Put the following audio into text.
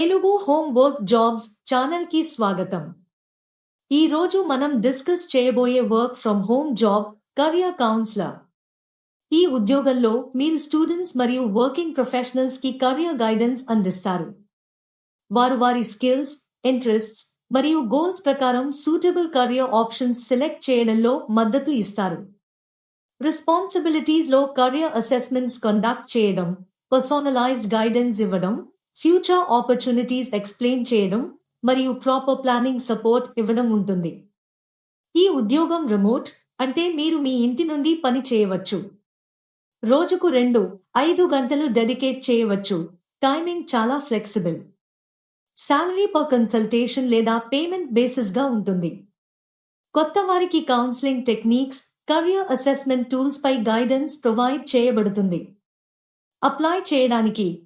Telugu home work jobs ఛానల్కి స్వాగతం. ఈ రోజు మనం డిస్కస్ చేయబోయే work from home job career counsellor. ఈ ఉద్యోగంలో మీరు స్టూడెంట్స్ మరియు వర్కింగ్ ప్రొఫెషనల్స్కి కరియర్ గైడెన్స్ అందిస్తారు. వారు వారి స్కిల్స్ ఇంట్రెస్ట్స్ మరియు గోల్స్ ప్రకారం సూటబుల్ కరియర్ ఆప్షన్స్ సెలెక్ట్ చేయడంలో మద్దతు ఇస్తారు. రెస్పాన్సిబిలిటీస్లో కరియర్ అసెస్మెంట్స్ కండక్ట్ చేయడం పర్సనలైజ్డ్ గైడెన్స్ ఇవ్వడం ఫ్యూచర్ ఆపర్చునిటీస్ ఎక్స్ప్లెయిన్ చేయడం మరియు ప్రాపర్ ప్లానింగ్ సపోర్ట్ ఇవ్వడం ఉంటుంది. ఈ ఉద్యోగం రిమోట్ అంటే మీరు మీ ఇంటి నుండి పని చేయవచ్చు. రోజుకు రెండు ఐదు గంటలు డెడికేట్ చేయవచ్చు. టైమింగ్ చాలా ఫ్లెక్సిబుల్ శాలరీ పర్ కన్సల్టేషన్ లేదా పేమెంట్ బేసిస్గా ఉంటుంది. కొత్త వారికి కౌన్సిలింగ్ టెక్నిక్స్ కరియర్ అసెస్మెంట్ టూల్స్పై గైడెన్స్ ప్రొవైడ్ చేయబడుతుంది. అప్లై చేయడానికి